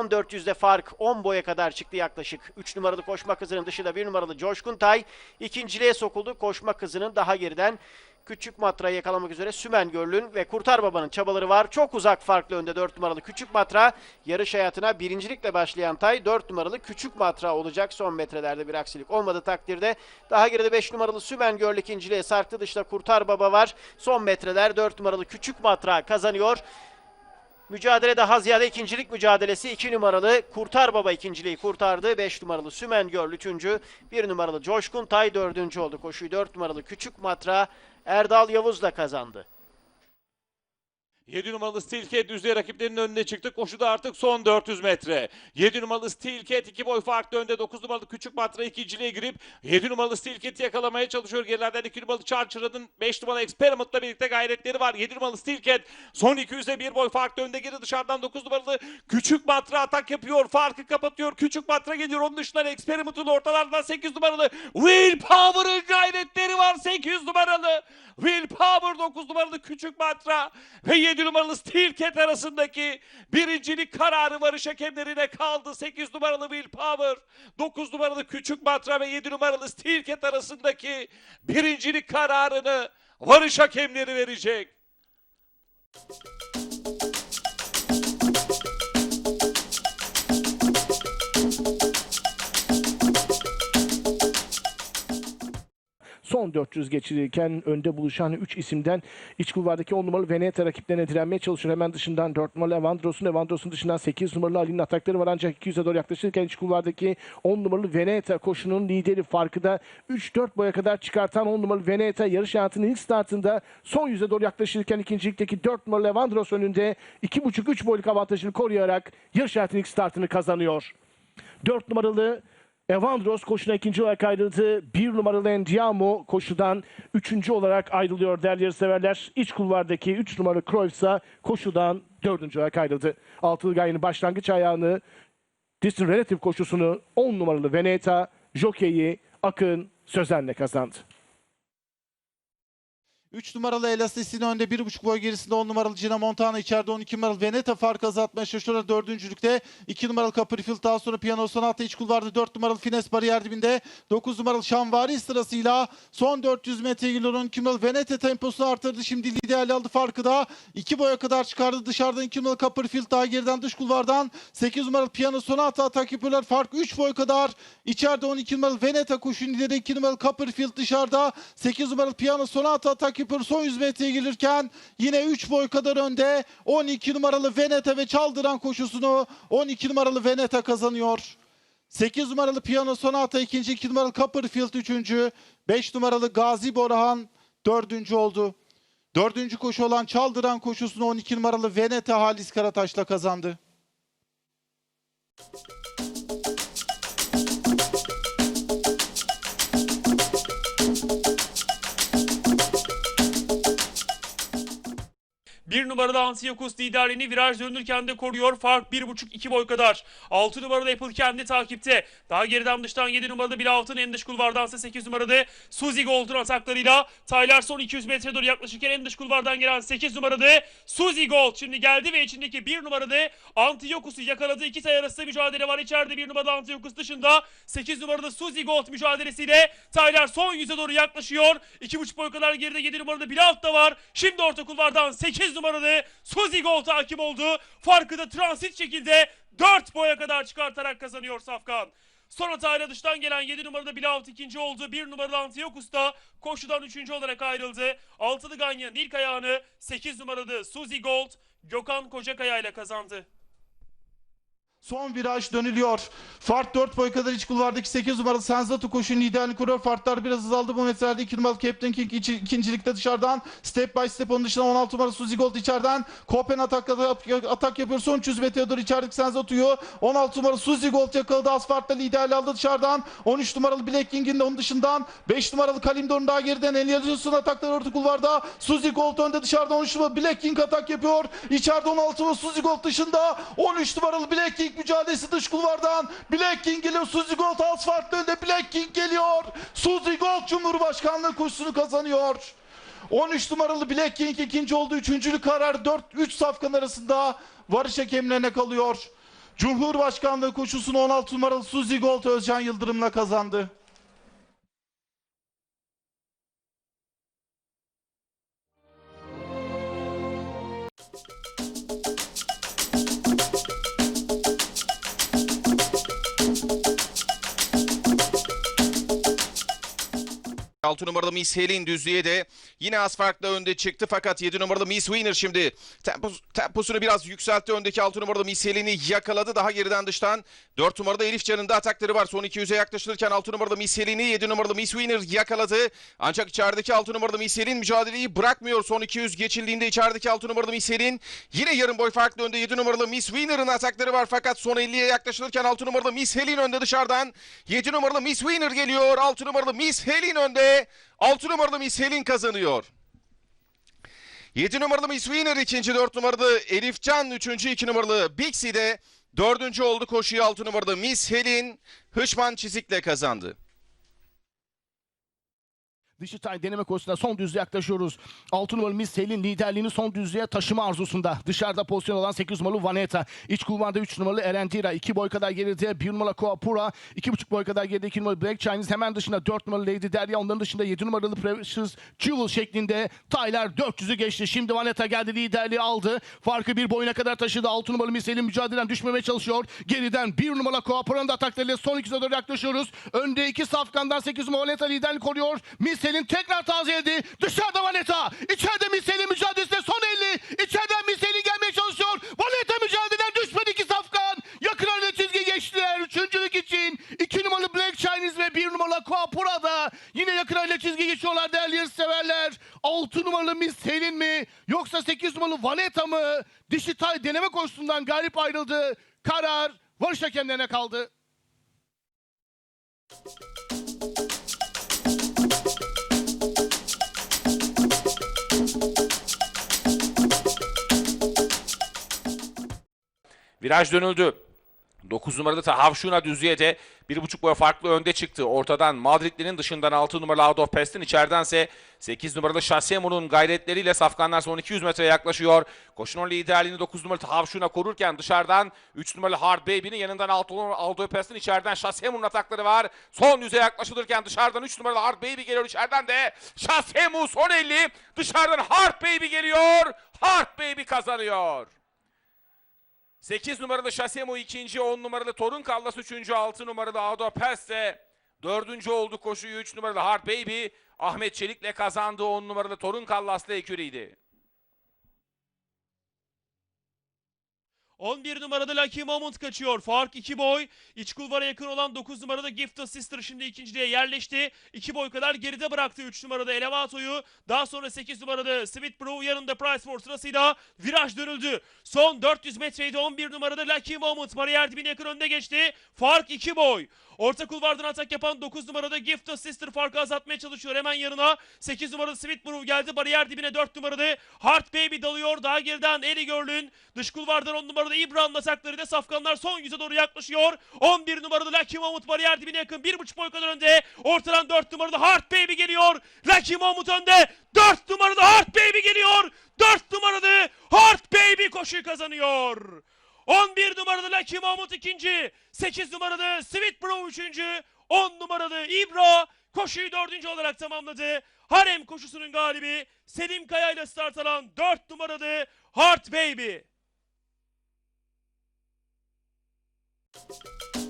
Son 400'de fark 10 boya kadar çıktı yaklaşık. 3 numaralı koşma kızının dışında 1 numaralı Coşkun Tay ikinciliğe sokuldu. Koşma kızının daha geriden Küçük Matra'yı yakalamak üzere Sümen Göl'ün ve Kurtar Baba'nın çabaları var. Çok uzak farklı önde 4 numaralı Küçük Matra. Yarış hayatına birincilikle başlayan Tay 4 numaralı Küçük Matra olacak. Son metrelerde bir aksilik olmadı takdirde. Daha geride 5 numaralı Sümen Göl ikinciliğe sarktı. Dışta Kurtar Baba var. Son metreler 4 numaralı Küçük Matra kazanıyor. Mücadele daha ziyade ikincilik mücadelesi. 2 numaralı Kurtar Baba ikinciliği kurtardı. 5 numaralı Sümen Göl üçüncü. 1 numaralı Coşkun Tay dördüncü oldu. Koşuyu 4 numaralı Küçük Matra Erdal Yavuz da kazandı. 7 numaralı Steelcat düzlüğe rakiplerinin önüne çıktı. Koşuda artık son 400 metre. 7 numaralı Steelcat 2 boy farklı önde. 9 numaralı Küçük Matra ikinciliğe girip 7 numaralı Steelcat'i yakalamaya çalışıyor. Gerilerden 2 numaralı Charger'ın 5 numaralı Experiment'la birlikte gayretleri var. 7 numaralı Steelcat son 200'e 1 boy farklı önde geri dışarıdan 9 numaralı Küçük Matra atak yapıyor. Farkı kapatıyor. Küçük Matra geliyor. Onun dışından Experiment'ın ortalardan 8 numaralı Willpower'ın gayretleri var. 8 numaralı Willpower 9 numaralı Küçük Matra ve 7 numaralı Steelcat arasındaki birincilik kararı varış hakemlerine kaldı. 8 numaralı Willpower, 9 numaralı Küçük Matra ve 7 numaralı Steelcat arasındaki birincilik kararını varış hakemleri verecek. Son 400 geçirirken önde buluşan 3 isimden iç kulvardaki 10 numaralı Veneta rakiplerine direnmeye çalışıyor. Hemen dışından 4 numaralı Evandros'un, Evandros'un dışından 8 numaralı Ali'nin atakları var ancak 200'e doğru yaklaşırken iç kulvardaki 10 numaralı Veneta koşunun lideri farkı da 3-4 boya kadar çıkartan 10 numaralı Veneta yarış hayatının ilk startında son yüze doğru yaklaşırken ikincilikteki 4 numaralı Evandros önünde 2,5-3 boyluk avantajını koruyarak yarış hayatının ilk startını kazanıyor. 4 numaralı Evandros koşuna ikinci olarak ayrıldı. Bir numaralı Endiamo koşudan üçüncü olarak ayrılıyor değerli yarışseverler. İç kulvardaki 3 numaralı Cruyff ise koşudan dördüncü olarak ayrıldı. Altılı gayenin başlangıç ayağını Distant Relative koşusunu 10 numaralı Veneta, Jockey'i Akın Sözen'le kazandı. 3 numaralı Elastis'in önde 1.5 boy gerisinde 10 numaralı Gina Montana içeride 12 numaralı Veneta fark azaltmaya çalışıyorlar dördüncülükte. 2 numaralı Copperfield daha sonra Piano Sonata iç kulvarda 4 numaralı Fines bariyer dibinde 9 numaralı Şanvari sırasıyla son 400 metre geliyor 12 numaralı Veneta temposunu artırdı. Şimdi liderliği aldı farkı da 2 boya kadar çıkardı dışarıdan 2 numaralı Copperfield daha geriden dış kulvardan 8 numaralı Piano Sonata atak yapıyorlar. Fark 3 boy kadar içeride 12 numaralı Veneta koşun lideri 2 numaralı Copperfield dışarıda 8 numaralı Piano Sonata atak yapıyor. Son 100 metreye gelirken yine 3 boy kadar önde 12 numaralı Veneta ve Çaldıran koşusunu 12 numaralı Veneta kazanıyor. 8 numaralı Piano Sonata ikinci, 2 numaralı Copperfield üçüncü, 5 numaralı Gazi Borahan dördüncü oldu. Dördüncü koşu olan Çaldıran koşusunu 12 numaralı Veneta Halis Karataş'la kazandı. Numaralı Antiochus liderliğini viraj dönülürken de koruyor. Fark 1.5-2 boy kadar. 6 numaralı Apple kendi takipte. Daha geriden dıştan 7 numaralı Bill Altın en dış kulvardansa 8 numaralı Suzy Gold'un ataklarıyla Tyler son 200 metre doğru yaklaşırken en dış kulvardan gelen 8 numaralı Suzy Gold şimdi geldi ve içindeki 1 numaralı Antiochus'u yakaladı. İki tay arasında mücadele var. İçeride 1 numaralı Antiochus dışında 8 numaralı Suzy Gold mücadelesiyle Tyler son 100'e doğru yaklaşıyor. 2.5 boy kadar geride 7 numaralı Bill Alt da var. Şimdi orta kulvardan 8 numaralı Suzy Gold hakim oldu. Farkı da transit şekilde 4 boya kadar çıkartarak kazanıyor Safkan. Son hatayla dıştan gelen 7 numarada Bilaut ikinci oldu. 1 numaralı Antiochus da koşudan üçüncü olarak ayrıldı. Altılı Ganyan'ın ilk ayağını 8 numaralı Suzy Gold Gökhan Kocakaya ile kazandı. Son viraj dönülüyor. Fark 4 boy kadar iç kulvardaki 8 numaralı Senzatu koşunun liderliğini kuruyor. Farklar biraz azaldı bu metrelerde. 2 numaralı Captain King içi- ikincilikte dışarıdan. Step by step onun dışında 16 numaralı Suzy Gold içeriden. Kopen atak, atak yapıyor. Son 300 metreye doğru içerideki Senzatu'yu. 16 numaralı Suzy Gold yakaladı. Asfaltta liderliği aldı dışarıdan. 13 numaralı Black King'in de onun dışından. 5 numaralı Kalimdor'un daha geriden. Elias'ın atakları orta kulvarda. Suzy Gold önde dışarıda 13 numaralı Black King atak yapıyor. İçeride 16 numaralı Suzy Gold dışında. 13 numaralı Black King mücadelesi dış kulvardan. Black King geliyor. Suzy Gold asfaltta önde. Black King geliyor. Suzy Gold Cumhurbaşkanlığı koşusunu kazanıyor. 13 numaralı Black King ikinci oldu. Üçüncülük karar 4-3 safkan arasında varış hakemlerine kalıyor. Cumhurbaşkanlığı koşusunu 16 numaralı Suzy Gold Özcan Yıldırım'la kazandı. Altı numaralı Miss Helin düzlüğe de yine az farkla önde çıktı fakat 7 numaralı Miss Winner şimdi tempos, temposunu biraz yükseltti. Öndeki 6 numaralı Miss Helin'i yakaladı. Daha geriden dıştan 4 numarada Elif Can'ın da atakları var. Son 200'e yaklaşılırken 6 numaralı Miss Helin'i 7 numaralı Miss Winner yakaladı. Ancak içerideki 6 numaralı Miss Helin mücadeleyi bırakmıyor. Son 200 geçildiğinde içerideki 6 numaralı Miss Helin yine yarım boy farklı önde 7 numaralı Miss Winner'ın atakları var. Fakat son 50'ye yaklaşılırken 6 numaralı Miss Helin önde dışarıdan. 7 numaralı Miss Winner geliyor. 6 numaralı Miss Helin önde. 6 numaralı Miss Helin kazanıyor. 7 numaralı Miss Winner ikinci, 4 numaralı Elif Can üçüncü, 2 numaralı Bixi de dördüncü oldu. Koşuyu 6 numaralı Miss Helin Hışman Çizik'le kazandı. Dijital deneme koşusuna son düzlüğe yaklaşıyoruz. 6 numaralı Miss Selin liderliğini son düzlüğe taşıma arzusunda. Dışarıda pozisyon olan 8 numaralı Vaneta. İç kulvarda 3 numaralı Erendira. 2 boy kadar geride 1 numaralı Koapura. 2,5 boy kadar geride 2 numaralı Black Chinese. Hemen dışında 4 numaralı Lady Derya. Onların dışında 7 numaralı Precious Jewel şeklinde. Tyler 400'ü geçti. Şimdi Vaneta geldi liderliği aldı. Farkı bir boyuna kadar taşıdı. 6 numaralı Miss Selin mücadeleden düşmemeye çalışıyor. Geriden 1 numaralı Koapura'nın da ataklarıyla son ikisine doğru yaklaşıyoruz. Önde 2 safkandan 8 numaralı Vaneta liderlik koruyor. Miss Selin tekrar tazeledi. Dışarıda Vaneta. İçeride Miss Selin mücadelesinde son 50. İçeriden Miss Selin gelmeye çalışıyor. Vaneta mücadeleden düşmedi iki safkan. Yakın önüne çizgi geçtiler. Üçüncülük için. 2 numaralı Black Chinese ve 1 numaralı Koapura da yine yakın önüne çizgi geçiyorlar değerli yarışseverler. 6 numaralı Miss Selin mi? Yoksa 8 numaralı Vaneta mı? Dijital deneme koşusundan galip ayrıldı. Karar varış hakemlerine kaldı. Viraj dönüldü. 9 numaralı Tahavşuna düzlüğe de 1.5 boy farklı önde çıktı. Ortadan Madridli'nin dışından 6 numaralı Out of Pest'in içeridense 8 numaralı Şasemu'nun gayretleriyle Safkanlar son 200 metreye yaklaşıyor. Koşunun liderliğini 9 numaralı Tahavşuna korurken dışarıdan 3 numaralı Hard Baby'nin yanından 6 numaralı Out of Pest'in içeriden Şasemu'nun atakları var. Son yüze yaklaşılırken dışarıdan 3 numaralı Hard Baby geliyor. içeriden de Şasemu son 50. Dışarıdan Hard Baby geliyor. Hard Baby kazanıyor. 8 numaralı Şasemo ikinci, 10 numaralı Torun Kallas üçüncü, 6 numaralı Ado Perse dördüncü oldu koşuyu 3 numaralı Hard Baby Ahmet Çelik'le kazandı 10 numaralı Torun Kallas'la eküriydi. 11 numarada Lucky Moment kaçıyor. Fark 2 boy. İç kulvara yakın olan 9 numarada Gift of Sister şimdi ikinciliğe yerleşti. 2 boy kadar geride bıraktı 3 numarada Elevato'yu. Daha sonra 8 numarada Sweet Brew yanında Price for sırasıyla viraj dönüldü. Son 400 metreydi 11 numarada Lucky Moment. Bariyer dibine yakın önde geçti. Fark 2 boy. Orta kulvardan atak yapan 9 numarada Gift of Sister farkı azaltmaya çalışıyor. Hemen yanına 8 numarada Sweet Brew geldi. Bariyer dibine 4 numarada Heart Baby dalıyor. Daha geriden Eli Görlün. Dış kulvardan 10 numarada İbrahim'in ataklarıyla Safkanlar son yüze doğru yaklaşıyor. 11 numarada Lucky Mahmut bariyer dibine yakın. 1.5 boy kadar önde. Ortadan 4 numarada Heart Baby geliyor. Lucky Mahmut önde. 4 numarada Heart Baby geliyor. 4 numarada Heart Baby koşuyu kazanıyor. 11 numaralı Lucky Mahmut ikinci. 8 numaralı Sweet Bro üçüncü. 10 numaralı İbra koşuyu dördüncü olarak tamamladı. Harem koşusunun galibi Selim Kaya ile start alan 4 numaralı Heart Baby. Música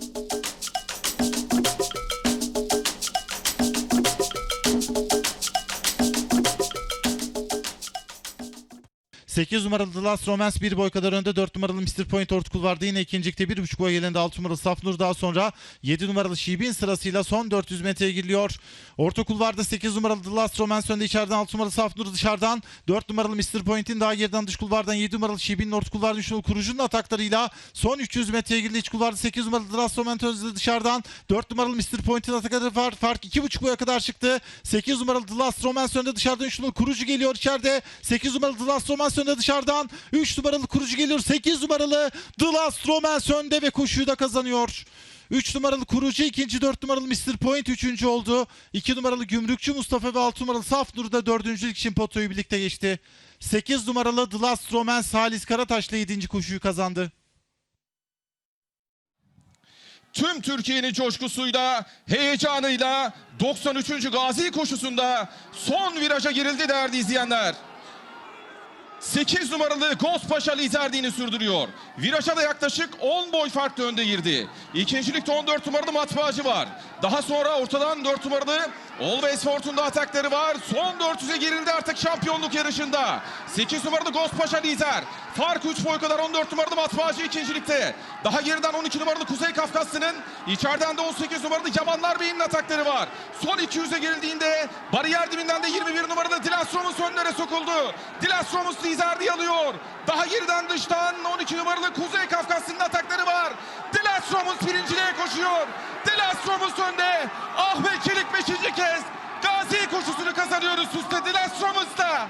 Sekiz numaralı The Last Romance bir boy kadar önde. 4 numaralı Mr. Point orta kulvarda yine ikincilikte 1.5 boy gelende 6 numaralı Safnur daha sonra 7 numaralı Şibin sırasıyla son 400 metreye giriliyor. Orta kulvarda 8 numaralı The Last Romance önde içeriden 6 numaralı Safnur dışarıdan 4 numaralı Mr. Point'in daha geriden dış kulvardan 7 numaralı Şibin'in orta kulvarda 3 numaralı Kurucu'nun ataklarıyla son 300 metreye girdi. İç kulvarda 8 numaralı The Last Romance önde dışarıdan 4 numaralı Mr. Point'in atakları var. Fark 2.5 boya kadar çıktı. 8 numaralı The Last Romance önde dışarıdan 3 numaralı Kurucu geliyor içeride. 8 numaralı The Last Romance önde dışarıdan 3 numaralı Kurucu geliyor. 8 numaralı The Last Romance önde ve koşuyu da kazanıyor. 3 numaralı Kurucu, ikinci 4 numaralı Mr. Point üçüncü oldu. 2 numaralı Gümrükçü Mustafa ve 6 numaralı Safnur da dördüncülük için potoyu birlikte geçti. 8 numaralı The Last Romance Halis Karataş'la 7. koşuyu kazandı. tüm Türkiye'nin coşkusuyla, heyecanıyla 93. Gazi koşusunda son viraja girildi değerli izleyenler. 8 numaralı Gospaşa liderliğini sürdürüyor. Viraja da yaklaşık 10 boy farklı önde girdi. İkincilikte 14 numaralı Matbaacı var. Daha sonra ortadan 4 numaralı Always Fortune'da atakları var. Son 400'e girildi artık şampiyonluk yarışında. 8 numaralı Gospaşa lider. Fark 3 boy kadar 14 numaralı Matbaacı ikincilikte. Daha geriden 12 numaralı Kuzey Kafkaslı'nın içeriden de 18 numaralı Yamanlar Bey'in atakları var. Son 200'e girildiğinde bariyer dibinden de 21 numaralı Dilas Romus önlere sokuldu. Dilas Romus liderliği alıyor. Daha geriden dıştan 12 numaralı Kuzey Kafkaslı'nın atakları var. Dilas Romus birinciliğe koşuyor. Dilas Romus önde. Ahmet Çelik 5. kez Gazi koşusunu kazanıyoruz üstte Dilas Romus'ta.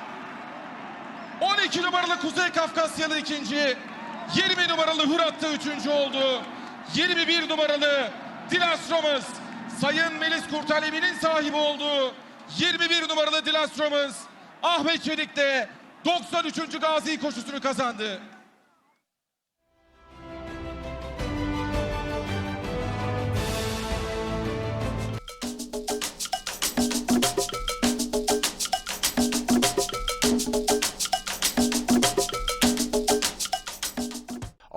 12 numaralı Kuzey Kafkasyalı ikinci. 20 numaralı Hırat da üçüncü oldu. 21 numaralı Dilas Romus. Sayın Melis Kurtalemi'nin sahibi oldu. 21 numaralı Dilas Romus. Ahmet Çelik de 93. Gazi koşusunu kazandı.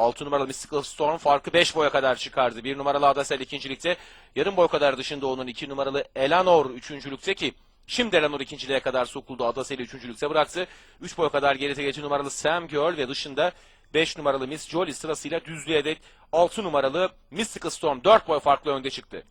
Altı numaralı Mystical Storm farkı 5 boya kadar çıkardı. 1 numaralı Adasel ikincilikte. Yarım boy kadar dışında onun 2 numaralı Elanor üçüncülükte ki Şimdi Elanor ikinciliğe kadar sokuldu. Adasel'i üçüncülükte bıraktı. 3 boy kadar geride 7 numaralı Sam Girl ve dışında 5 numaralı Miss Jolly sırasıyla düzlüğe dek 6 numaralı Mystical Storm 4 boy farklı önde çıktı.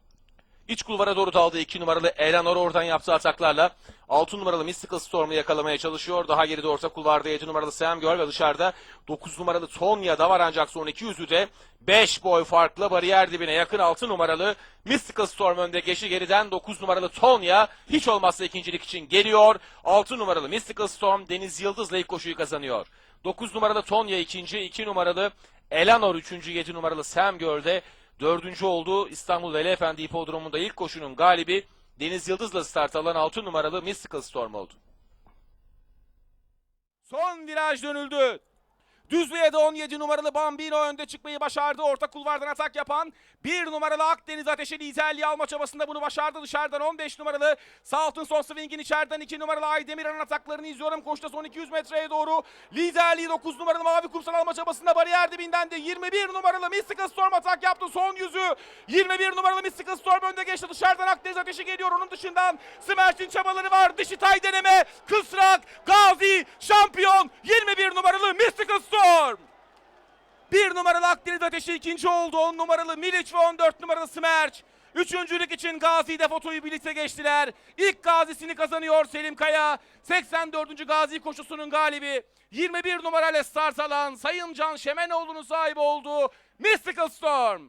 İç kulvara doğru daldı 2 numaralı Eleanor oradan yaptığı ataklarla 6 numaralı Mystical Storm'u yakalamaya çalışıyor. Daha geride orta kulvarda 7 numaralı Sam Girl ve dışarıda 9 numaralı Tonya da var ancak son 200'ü de 5 boy farklı bariyer dibine yakın 6 numaralı Mystical Storm önde geçti. Geriden 9 numaralı Tonya hiç olmazsa ikincilik için geliyor. 6 numaralı Mystical Storm Deniz Yıldız'la ilk koşuyu kazanıyor. 9 numaralı Tonya ikinci, 2 numaralı Eleanor üçüncü, 7 numaralı Sam Girl'de Dördüncü oldu İstanbul Veli Efendi Hipodromu'nda ilk koşunun galibi Deniz Yıldız'la start alan 6 numaralı Mystical Storm oldu. Son viraj dönüldü. Düzlüğe de 17 numaralı Bambino önde çıkmayı başardı. Orta kulvardan atak yapan 1 numaralı Akdeniz Ateşi liderliği alma çabasında bunu başardı. Dışarıdan 15 numaralı Saltın Son Swing'in içeriden 2 numaralı Aydemir'in ataklarını izliyorum. Koşta son 200 metreye doğru. Liderliği 9 numaralı Mavi Kumsal alma çabasında bariyer dibinden de 21 numaralı Mystical Storm atak yaptı. Son yüzü 21 numaralı Mystical Storm önde geçti. Dışarıdan Akdeniz Ateşi geliyor. Onun dışından Smerç'in çabaları var. Dişi tay deneme. Kısrak, Gazi, şampiyon 21 numaralı Mystical Storm. Bir numaralı Akdeniz Ateşi ikinci oldu. 10 numaralı Milic ve 14 numaralı Smerç. Üçüncülük için Gazi'de fotoyu birlikte geçtiler. İlk gazisini kazanıyor Selim Kaya. 84. Gazi koşusunun galibi. 21 numarayla start alan Sayın Can Şemenoğlu'nun sahibi olduğu Mystical Storm.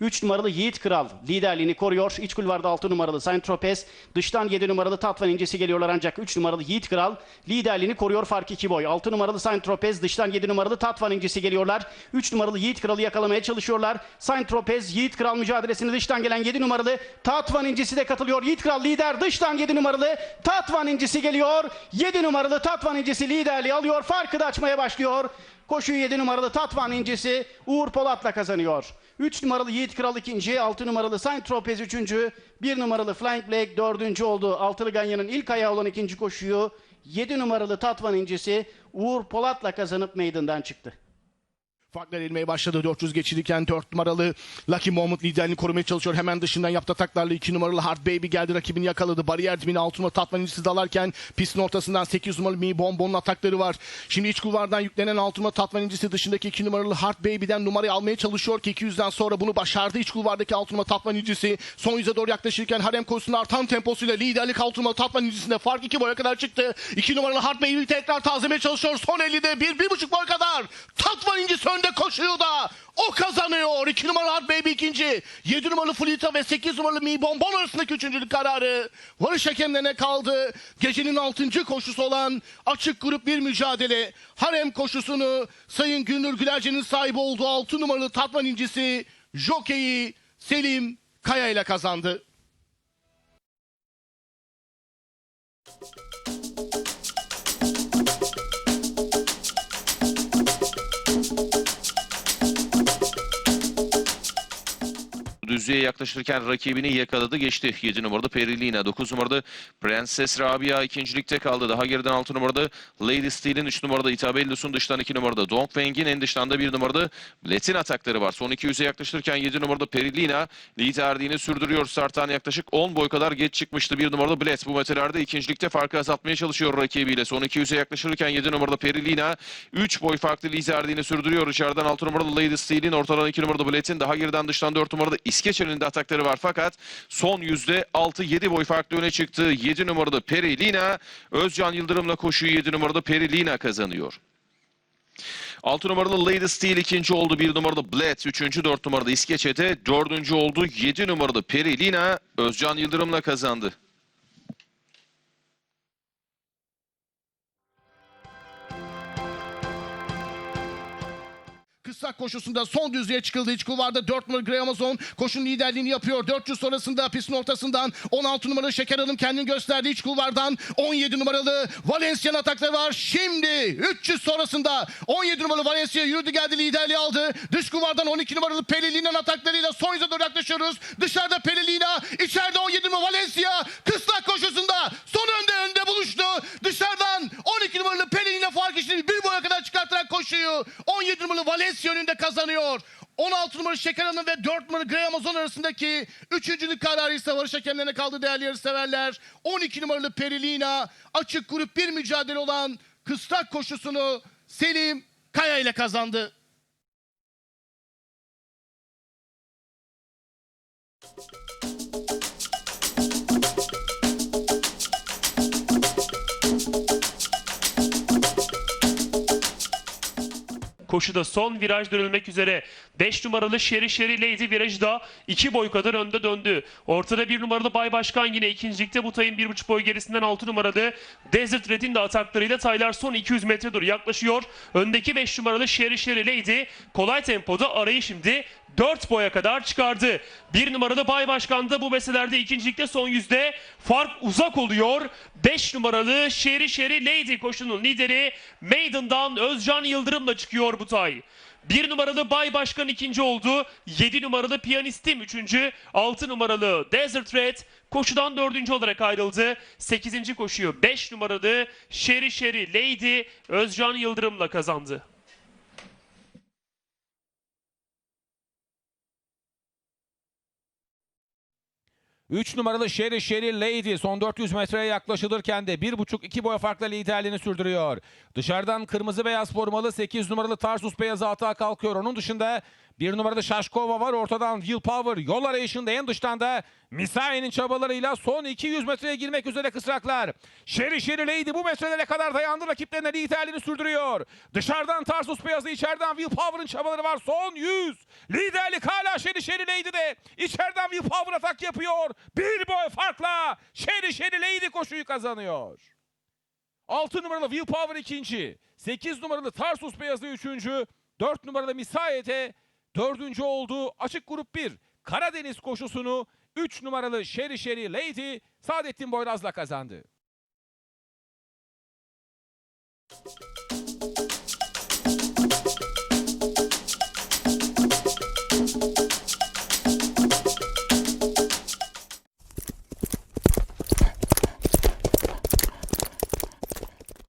Üç numaralı Yiğit Kral liderliğini koruyor. İç kulvarda 6 numaralı Saint Tropez. Dıştan 7 numaralı Tatvan incisi geliyorlar ancak 3 numaralı Yiğit Kral liderliğini koruyor fark 2 boy. 6 numaralı Saint Tropez dıştan 7 numaralı Tatvan incisi geliyorlar. 3 numaralı Yiğit Kral'ı yakalamaya çalışıyorlar. Saint Tropez Yiğit Kral mücadelesini dıştan gelen 7 numaralı Tatvan incisi de katılıyor. Yiğit Kral lider dıştan 7 numaralı Tatvan incisi geliyor. 7 numaralı Tatvan incisi liderliği alıyor. Farkı da açmaya başlıyor. Koşuyu 7 numaralı Tatvan incisi Uğur Polat'la kazanıyor. 3 numaralı Yiğit Kral ikinci, 6 numaralı Saint Tropez üçüncü, 1 numaralı Flying Black dördüncü oldu. Altılı Ganyan'ın ilk ayağı olan ikinci koşuyu 7 numaralı Tatvan incisi Uğur Polat'la kazanıp meydandan çıktı. Farklar erimeye başladı. 400 geçirirken 4 numaralı Lucky Moment liderliğini korumaya çalışıyor. Hemen dışından yaptı ataklarla 2 numaralı Hard Baby geldi. Rakibini yakaladı. Bariyer dibine 6 numaralı Tatman incisi dalarken pistin ortasından 8 numaralı Mi Bonbon'un atakları var. Şimdi iç kulvardan yüklenen 6 numaralı Tatman incisi dışındaki 2 numaralı Hard Baby'den numarayı almaya çalışıyor ki 200'den sonra bunu başardı. İç kulvardaki 6 numaralı Tatman incisi son yüze doğru yaklaşırken Harem koşusunda artan temposuyla liderlik 6 numaralı Tatman incisinde fark 2 boya kadar çıktı. 2 numaralı Hard Baby tekrar tazelemeye çalışıyor. Son 50'de 1-1,5 boy kadar. Tatvan incisi önde koşuyor da o kazanıyor. 2 numaralı Hard Baby ikinci. 7 numaralı Flita ve 8 numaralı Mi Bonbon arasındaki üçüncülük kararı. Varış hakemlerine kaldı. Gecenin 6. koşusu olan açık grup bir mücadele. Harem koşusunu Sayın Gündür Gülerce'nin sahibi olduğu 6 numaralı Tatvan incisi Jockey'i Selim Kaya ile kazandı. Düzlüğe yaklaşırken rakibini yakaladı geçti. 7 numaralı Perilina, 9 numaralı Prenses Rabia ikincilikte kaldı. Daha geriden 6 numaralı Lady Steel'in 3 numarada Itabellus'un dıştan 2 numarada Dong Feng'in en dıştan da 1 numarada Blet'in atakları var. Son 200'e yaklaşırken 7 numarada Perilina liderliğini sürdürüyor. Starttan yaklaşık 10 boy kadar geç çıkmıştı 1 numaralı Blet. Bu metrelerde ikincilikte farkı azaltmaya çalışıyor rakibiyle. Son 200'e yaklaşırken 7 numarada Perilina 3 boy farklı liderliğini sürdürüyor. İçeriden 6 numaralı Lady Steel'in ortadan 2 numarada Blet'in daha geriden dıştan 4 numarada İskeçe'nin de atakları var. Fakat son yüzde 6-7 boy farklı öne çıktı. 7 numarada Perilina Özcan Yıldırım'la koşuyu 7 numarada Perilina kazanıyor. 6 numaralı Lady Steel ikinci oldu. 1 numaralı Bled üçüncü, 4 numarada İskeçe'de dördüncü oldu. 7 numaralı Perilina Özcan Yıldırım'la kazandı. Kısa koşusunda son düzlüğe çıkıldı. İç kulvarda 4 numaralı Grey Amazon koşunun liderliğini yapıyor. 400 sonrasında pistin ortasından 16 numaralı Şeker Hanım kendini gösterdi. İç kulvardan 17 numaralı Valencia'nın atakları var. Şimdi 300 sonrasında 17 numaralı Valencia yürüdü geldi liderliği aldı. Dış kulvardan 12 numaralı Perelina'nın ataklarıyla son yüze doğru yaklaşıyoruz. Dışarıda Perelina, içeride 17 numaralı Valencia. Kısa koşusunda son önde önde buluştu. Dışarıdan 12 numaralı Perelina fark işini bir boya kadar çıkartarak koşuyu 17 numaralı Valencia önünde kazanıyor. 16 numaralı Şeker Hanım ve 4 numaralı Grey Amazon arasındaki üçüncülük kararı ise varış hakemlerine kaldı değerli yarışseverler. 12 numaralı Perilina açık grup bir mücadele olan kısrak koşusunu Selim Kaya ile kazandı. Koşuda son viraj dönülmek üzere. 5 numaralı Şeri Şeri Lady virajda 2 boy kadar önde döndü. Ortada 1 numaralı Bay Başkan yine ikincilikte bu tayın 1,5 boy gerisinden 6 numaralı Desert Red'in de ataklarıyla taylar son 200 metre doğru yaklaşıyor. Öndeki 5 numaralı Şeri Şeri Lady kolay tempoda arayı şimdi 4 boya kadar çıkardı. 1 numaralı Bay Başkan da bu meselelerde ikincilikte son yüzde fark uzak oluyor. 5 numaralı Şeri Şeri Lady koşunun lideri Maiden'dan Özcan Yıldırım'la çıkıyor bu tay. 1 numaralı Bay Başkan ikinci oldu. 7 numaralı Piyanistim üçüncü. 6 numaralı Desert Red koşudan dördüncü olarak ayrıldı. 8. koşuyu 5 numaralı Şeri Şeri Lady Özcan Yıldırım'la kazandı. 3 numaralı Sherry Sherry Lady son 400 metreye yaklaşılırken de 1,5-2 boy farkla liderliğini sürdürüyor. Dışarıdan kırmızı beyaz formalı 8 numaralı Tarsus beyazı atağa kalkıyor. Onun dışında 1 numaralı Şaşkova var. Ortadan Willpower yol arayışında en dıştan da Misai'nin çabalarıyla son 200 metreye girmek üzere kısraklar. Sherry Sherry Lady bu metrelere kadar dayandı. Rakiplerine liderliğini sürdürüyor. Dışarıdan Tarsus beyazı içeriden Willpower'ın çabaları var. Son 100. Liderlik hala Sherry Sherry Lady'de. İçeriden Willpower atak yapıyor. Bir boy farkla Sherry Sherry Lady koşuyu kazanıyor. 6 numaralı Willpower ikinci. 8 numaralı Tarsus Beyazı üçüncü. 4 numaralı Misayete dördüncü oldu. Açık grup 1. Karadeniz koşusunu 3 numaralı Sherry Sherry Lady Saadettin Boyraz'la kazandı.